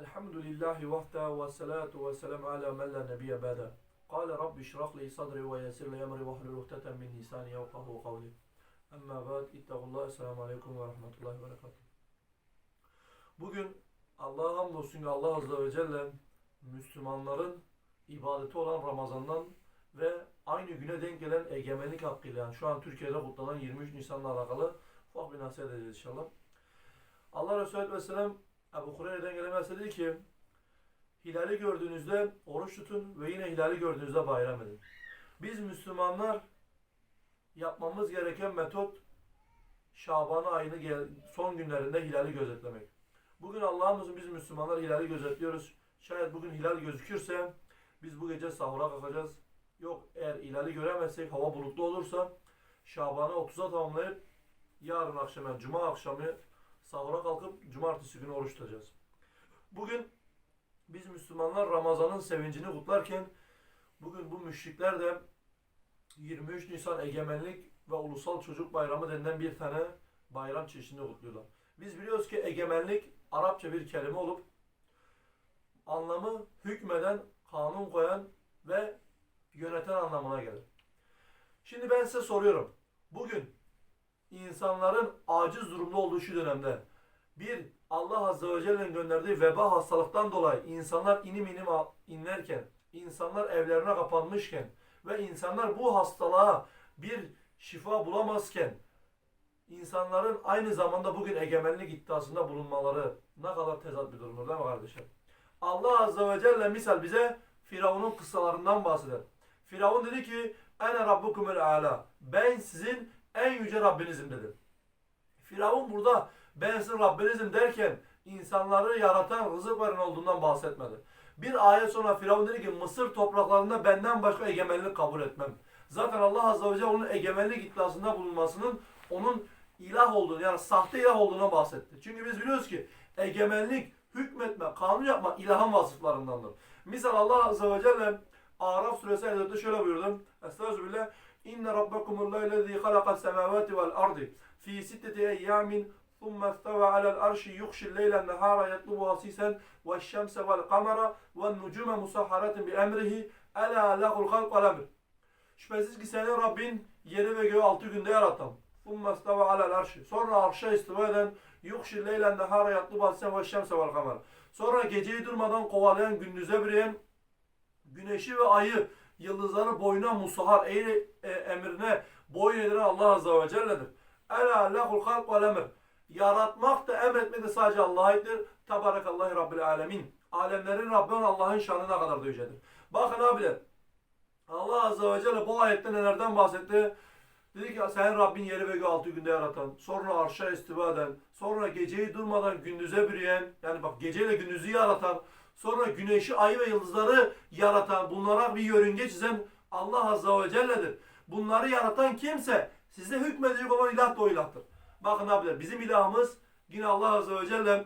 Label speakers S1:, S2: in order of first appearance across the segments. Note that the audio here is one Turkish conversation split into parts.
S1: Elhamdülillahi vahda ve salatu ve selam ala men la nebiye ba'da. Kale Rabbi şrah li sadri ve yesir li emri ve hlul uhdeten min lisani yevkahu kavli. Amma ba'd ittaqullah. Esselamu aleyküm ve rahmetullahi ve berekatuhu. Bugün Allah'a hamdolsun ki Allah Azze ve Celle Müslümanların ibadeti olan Ramazan'dan ve aynı güne denk gelen egemenlik hakkıyla yani şu an Türkiye'de kutlanan 23 Nisan'la alakalı ufak bir nasihat edeceğiz inşallah. Allah Resulü Aleyhisselam Ebu Hureyre'den gelen mesele dedi ki hilali gördüğünüzde oruç tutun ve yine hilali gördüğünüzde bayram edin. Biz Müslümanlar yapmamız gereken metot Şaban ayını son günlerinde hilali gözetlemek. Bugün Allah'ımızın biz Müslümanlar hilali gözetliyoruz. Şayet bugün hilal gözükürse biz bu gece sahura kalkacağız. Yok eğer hilali göremezsek hava bulutlu olursa Şaban'ı 30'a tamamlayıp yarın akşama cuma akşamı sahura kalkıp cumartesi günü oruç tutacağız. Bugün biz Müslümanlar Ramazan'ın sevincini kutlarken bugün bu müşrikler de 23 Nisan Egemenlik ve Ulusal Çocuk Bayramı denilen bir tane bayram çeşidini kutluyorlar. Biz biliyoruz ki egemenlik Arapça bir kelime olup anlamı hükmeden, kanun koyan ve yöneten anlamına gelir. Şimdi ben size soruyorum. Bugün insanların aciz durumda olduğu şu dönemde bir Allah Azze ve Celle'nin gönderdiği veba hastalıktan dolayı insanlar inim inim inlerken, insanlar evlerine kapanmışken ve insanlar bu hastalığa bir şifa bulamazken insanların aynı zamanda bugün egemenlik iddiasında bulunmaları ne kadar tezat bir durumdur değil mi kardeşim? Allah Azze ve Celle misal bize Firavun'un kıssalarından bahseder. Firavun dedi ki Ene Rabbukumul Ala. Ben sizin en yüce Rabbinizim dedi. Firavun burada ben sizin Rabbinizim derken insanları yaratan, rızık veren olduğundan bahsetmedi. Bir ayet sonra Firavun dedi ki Mısır topraklarında benden başka egemenlik kabul etmem. Zaten Allah Azze ve Celle onun egemenlik iddiasında bulunmasının onun ilah olduğunu yani sahte ilah olduğuna bahsetti. Çünkü biz biliyoruz ki egemenlik, hükmetme, kanun yapma ilahın vasıflarındandır. Misal Allah Azze ve Celle Araf suresi 54'te şöyle buyurdu. Estağfirullah. İnne rabbekumullahü halaqas semavati vel ardi fi sitteti eyyamin ثم استوى على الأرش يغشي الليل النهار يطلبه حسيسا والشمس والقمر والنجوم مسخرات بأمره ألا له الخلق والأمر Şüphesiz ki senin Rabbin yeri ve göğü altı günde yaratan. ثم استوى على الأرش Sonra arşa istiva eden يغشي الليل النهار يطلبه حسيسا والشمس والقمر Sonra geceyi durmadan kovalayan gündüze bireyen güneşi ve ayı yıldızları boyuna musahar eğri e, emrine boyun edilen Allah Azze ve Celle'dir. Ela lehul halk vel emr. Yaratmak da emretmek de sadece Allah'a aittir. Tebarekallahi Rabbil alemin. Alemlerin Rabbi Allah'ın şanı ne kadar da yücedir. Bakın abiler. Allah Azze ve Celle bu ayette nelerden bahsetti? Dedi ki senin Rabbin yeri ve göğü altı günde yaratan, sonra arşa istiva eden, sonra geceyi durmadan gündüze bürüyen, yani bak geceyle gündüzü yaratan, sonra güneşi, ayı ve yıldızları yaratan, bunlara bir yörünge çizen Allah Azze ve Celle'dir. Bunları yaratan kimse size hükmedecek olan ilah da o ilahtır. Bakın abiler bizim ilahımız yine Allah Azze ve Celle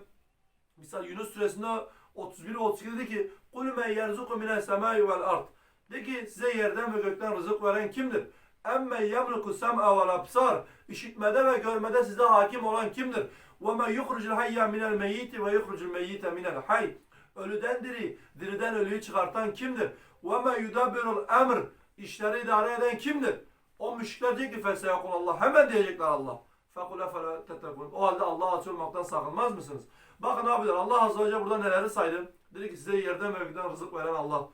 S1: misal Yunus suresinde 31 ve 32 dedi ki قُلْ مَنْ يَرْزُقُ مِنَ السَّمَاءِ وَالْاَرْضِ De ki size yerden ve gökten rızık veren kimdir? Emme yemliku sem'a vel absar. İşitmede ve görmede size hakim olan kimdir? Ve men yukhrucul hayya minel meyyiti ve yukhrucul meyyite minel hayy. Ölüden diri, diriden ölüyü çıkartan kimdir? Men yudabbirul emr. İşleri idare eden kimdir? O müşrikler diyecek ki feseyakul Allah. Hemen diyecekler Allah. Fekul efele tettekun. O halde Allah'a açılmaktan sakınmaz mısınız? Bakın abiler Allah Azze ve Celle burada neleri saydı? Dedi ki size yerden ve gökten rızık veren Allah.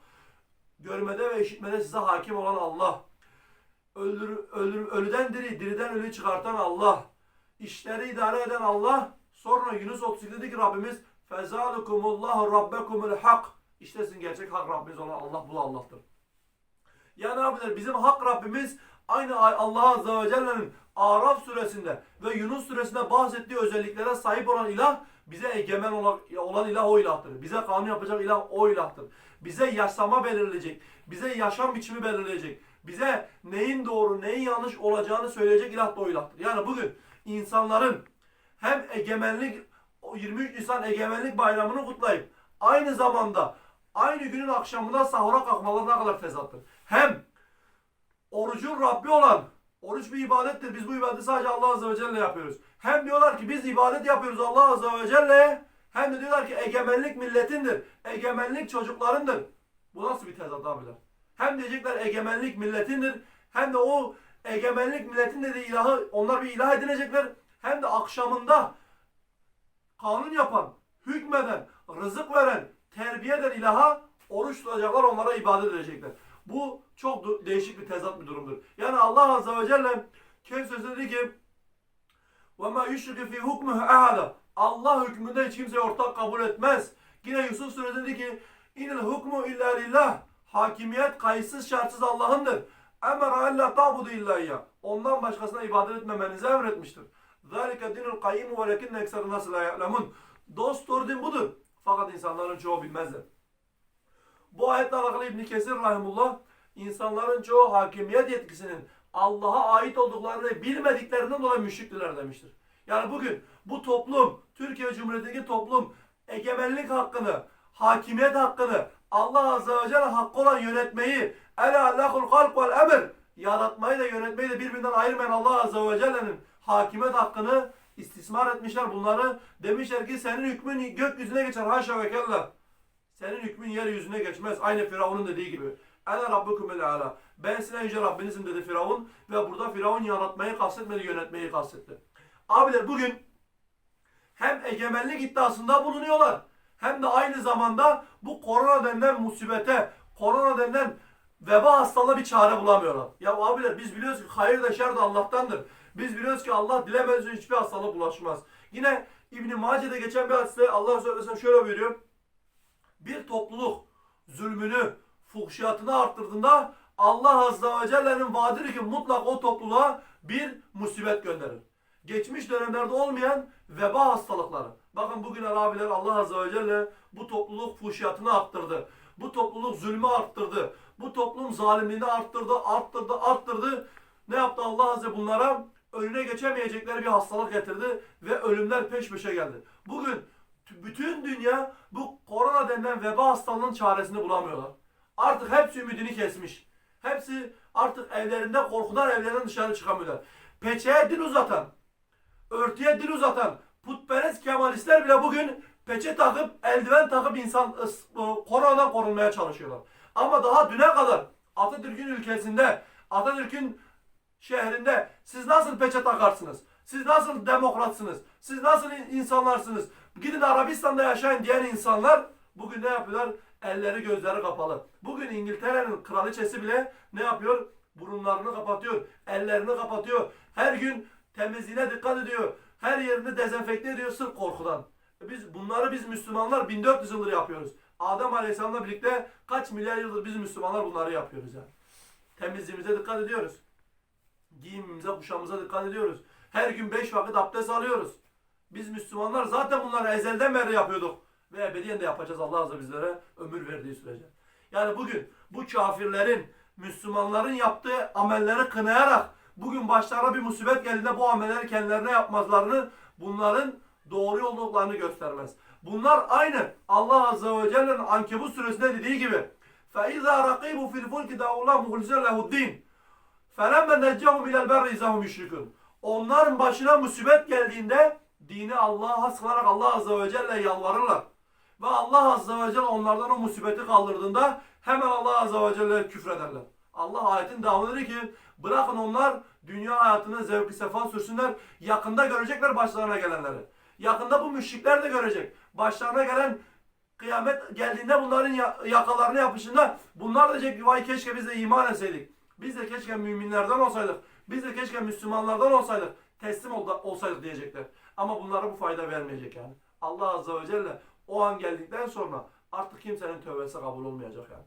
S1: Görmede ve işitmede size hakim olan Allah. Öldür, öldür, ölüden diri, diriden ölüyü çıkartan Allah. İşleri idare eden Allah. Sonra Yunus 32 dedi ki Rabbimiz Fezalukumullahu rabbekumul hak. İşte sizin gerçek hak Rabbiniz olan Allah bu Allah'tır. Yani abiler bizim hak Rabbimiz aynı Allah Azze ve Celle'nin Araf suresinde ve Yunus suresinde bahsettiği özelliklere sahip olan ilah bize egemen olan, olan ilah o ilahtır. Bize kanun yapacak ilah o ilahtır. Bize yaşama belirleyecek. Bize yaşam biçimi belirleyecek. Bize neyin doğru, neyin yanlış olacağını söyleyecek ilah da o ilahtır. Yani bugün insanların hem egemenlik, 23 Nisan egemenlik bayramını kutlayıp aynı zamanda aynı günün akşamında sahura kalkmaları ne kadar tezattır. Hem orucun Rabbi olan, oruç bir ibadettir. Biz bu ibadeti sadece Allah Azze ve Celle yapıyoruz. Hem diyorlar ki biz ibadet yapıyoruz Allah Azze ve Celle'ye. Hem de diyorlar ki egemenlik milletindir. Egemenlik çocuklarındır. Bu nasıl bir tezat abiler? Hem diyecekler egemenlik milletindir. Hem de o egemenlik milletin dediği ilahı onlar bir ilah edinecekler. Hem de akşamında kanun yapan, hükmeden, rızık veren, terbiye eden ilaha oruç tutacaklar, onlara ibadet edecekler. Bu çok du- değişik bir tezat bir durumdur. Yani Allah Azze ve Celle Kehf sözü dedi ki وَمَا يُشْرِكِ فِي حُكْمُهُ اَحَدًا Allah hükmünde hiç kimseyi ortak kabul etmez. Yine Yusuf Suresi dedi ki اِنِ الْحُكْمُ illa lillah Hakimiyet kayıtsız şartsız Allah'ındır. اَمَرَ اَلَّا تَعْبُدُ اِلَّا Ondan başkasına ibadet etmemenizi emretmiştir. ذَلِكَ دِنُ الْقَيِّمُ وَلَكِنَّ اَكْسَرُ النَّاسِ لَا يَعْلَمُونَ Dost doğru din budur. Fakat insanların çoğu bilmezler. Bu ayetle alakalı İbn Kesir rahimullah insanların çoğu hakimiyet yetkisinin Allah'a ait olduklarını bilmediklerinden dolayı müşriktiler demiştir. Yani bugün bu toplum, Türkiye Cumhuriyeti'ndeki toplum egemenlik hakkını, hakimiyet hakkını, Allah Azze ve Celle hakkı olan yönetmeyi, ele allahul halk vel emir, yaratmayı da yönetmeyi de birbirinden ayırmayan Allah Azze ve Celle'nin hakimiyet hakkını istismar etmişler bunları. Demişler ki senin hükmün gökyüzüne geçer haşa ve kella. Senin hükmün yeryüzüne geçmez. Aynı Firavun'un dediği gibi. Ene rabbukumul ala. Ben size yüce Rabbinizim dedi Firavun. Ve burada Firavun yaratmayı kastetmedi, yönetmeyi kastetti. Abiler bugün hem egemenlik iddiasında bulunuyorlar. Hem de aynı zamanda bu korona denilen musibete, korona denilen veba hastalığına bir çare bulamıyorlar. Ya abiler biz biliyoruz ki hayır da şer de Allah'tandır. Biz biliyoruz ki Allah dilemez hiçbir hastalık bulaşmaz. Yine İbn-i Mace'de geçen bir hadiste Allah Resulü Aleyhisselam şöyle buyuruyor bir topluluk zulmünü, fuhşiyatını arttırdığında Allah Azze ve Celle'nin vaadidir ki mutlak o topluluğa bir musibet gönderir. Geçmiş dönemlerde olmayan veba hastalıkları. Bakın bugün abiler Allah Azze ve Celle bu topluluk fuhşiyatını arttırdı. Bu topluluk zulmü arttırdı. Bu toplum zalimliğini arttırdı, arttırdı, arttırdı. Ne yaptı Allah Azze bunlara? Önüne geçemeyecekleri bir hastalık getirdi ve ölümler peş peşe geldi. Bugün bütün dünya bu korona denilen veba hastalığının çaresini bulamıyorlar. Artık hepsi ümidini kesmiş. Hepsi artık evlerinde korkudan evlerinden dışarı çıkamıyorlar. Peçeye dil uzatan, örtüye dil uzatan putperest kemalistler bile bugün peçe takıp eldiven takıp insan koronadan korunmaya çalışıyorlar. Ama daha düne kadar Atatürk'ün ülkesinde, Atatürk'ün şehrinde siz nasıl peçe takarsınız? Siz nasıl demokratsınız? Siz nasıl in- insanlarsınız? Gidin Arabistan'da yaşayın diyen insanlar bugün ne yapıyorlar? Elleri gözleri kapalı. Bugün İngiltere'nin kraliçesi bile ne yapıyor? Burunlarını kapatıyor, ellerini kapatıyor. Her gün temizliğine dikkat ediyor. Her yerini dezenfekte ediyor sırf korkudan. E Biz bunları biz Müslümanlar 1400 yıldır yapıyoruz. Adem Aleyhisselam'la birlikte kaç milyar yıldır biz Müslümanlar bunları yapıyoruz yani. Temizliğimize dikkat ediyoruz Giyimimize, kuşamımıza dikkat ediyoruz. Her gün beş vakit abdest alıyoruz. Biz Müslümanlar zaten bunları ezelden beri yapıyorduk. Ve ebediyen de yapacağız Allah Azze bizlere ömür verdiği sürece. Yani bugün bu kafirlerin, Müslümanların yaptığı amelleri kınayarak bugün başlarına bir musibet geldiğinde bu amelleri kendilerine yapmazlarını bunların doğru olduklarını göstermez. Bunlar aynı Allah Azze ve Celle'nin Ankebut suresinde dediği gibi فَاِذَا رَقِيبُ فِي الْفُلْكِ دَعُوا اللّٰهُ مُخْلِسًا لَهُ الدِّينَ فَلَمَّا نَجَّهُمْ اِلَى الْبَرِّ اِذَا يُشْرِكُونَ Onların başına musibet geldiğinde dini Allah'a sığınarak Allah Azze ve Celle yalvarırlar. Ve Allah Azze ve Celle onlardan o musibeti kaldırdığında hemen Allah Azze ve Celle küfrederler. Allah ayetin devamı dedi ki bırakın onlar dünya hayatını zevki sefa sürsünler. Yakında görecekler başlarına gelenleri. Yakında bu müşrikler de görecek. Başlarına gelen kıyamet geldiğinde bunların ya- yakalarına yapışında bunlar da diyecek ki vay keşke biz de iman etseydik. Biz de keşke müminlerden olsaydık. Biz de keşke Müslümanlardan olsaydık. Teslim ol- olsaydık diyecekler. Ama bunlara bu fayda vermeyecek yani. Allah Azze ve Celle o an geldikten sonra artık kimsenin tövbesi kabul olmayacak yani.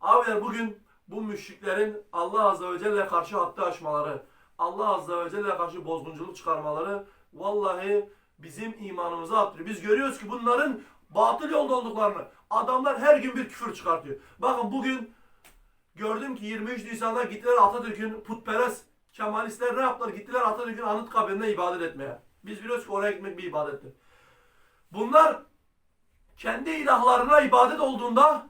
S1: Abiler bugün bu müşriklerin Allah Azze ve Celle'ye karşı hattı aşmaları, Allah Azze ve Celle'ye karşı bozgunculuk çıkarmaları vallahi bizim imanımızı arttırıyor. Biz görüyoruz ki bunların batıl yolda olduklarını. Adamlar her gün bir küfür çıkartıyor. Bakın bugün gördüm ki 23 Nisan'da gittiler Atatürk'ün putperest Kemalistler ne yaptılar? Gittiler Atatürk'ün anıt kabrine ibadet etmeye. Biz biliyoruz ki oraya gitmek bir ibadettir. Bunlar kendi ilahlarına ibadet olduğunda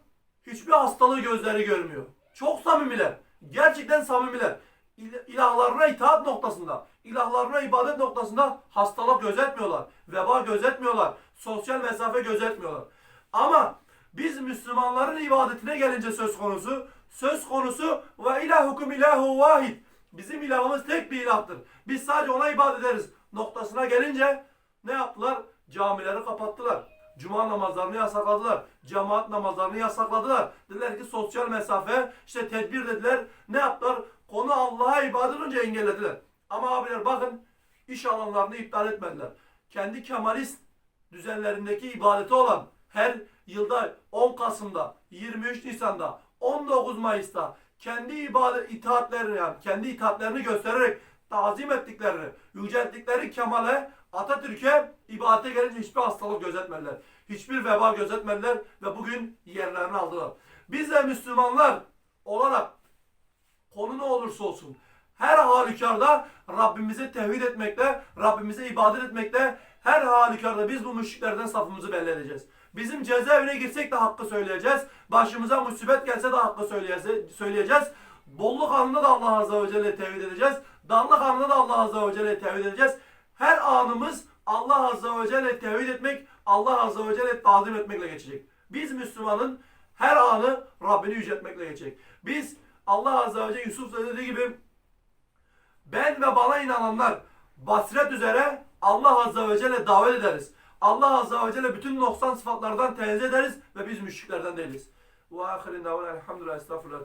S1: hiçbir hastalığı gözleri görmüyor. Çok samimiler. Gerçekten samimiler. İl- İlahlarına itaat noktasında. ilahlarına ibadet noktasında hastalık gözetmiyorlar. Veba gözetmiyorlar. Sosyal mesafe gözetmiyorlar. Ama biz Müslümanların ibadetine gelince söz konusu, söz konusu ve ilahukum ilahu vahid. Bizim ilahımız tek bir ilahtır. Biz sadece ona ibadet ederiz. Noktasına gelince ne yaptılar? Camileri kapattılar. Cuma namazlarını yasakladılar. Cemaat namazlarını yasakladılar. Dediler ki sosyal mesafe, işte tedbir dediler. Ne yaptılar? Konu Allah'a ibadet önce engellediler. Ama abiler bakın iş alanlarını iptal etmediler. Kendi Kemalist düzenlerindeki ibadeti olan her yılda 10 Kasım'da, 23 Nisan'da, 19 Mayıs'ta kendi ibadet itaatlerini yani kendi itaatlerini göstererek tazim ettiklerini, yücelttikleri Kemal'e, Atatürk'e ibadete gelince hiçbir hastalık gözetmediler. Hiçbir veba gözetmediler ve bugün yerlerini aldılar. Biz de Müslümanlar olarak konu ne olursa olsun her halükarda Rabbimize tevhid etmekle, Rabbimize ibadet etmekle her halükarda biz bu müşriklerden safımızı belli edeceğiz. Bizim cezaevine girsek de hakkı söyleyeceğiz. Başımıza musibet gelse de hakkı söyleyeceğiz. Bolluk anında da Allah Azze ve Celle tevhid edeceğiz. Darlık anında da Allah Azze ve Celle tevhid edeceğiz. Her anımız Allah Azze ve Celle tevhid etmek, Allah Azze ve Celle tazim etmekle geçecek. Biz Müslümanın her anı Rabbini yüceltmekle geçecek. Biz Allah Azze ve Celle Yusuf dediği gibi ben ve bana inananlar basiret üzere Allah Azze ve Celle davet ederiz. Allah Azze ve Celle bütün noksan sıfatlardan tenzih ederiz ve biz müşriklerden değiliz. Ve ahirin davana elhamdülillah estağfurullah.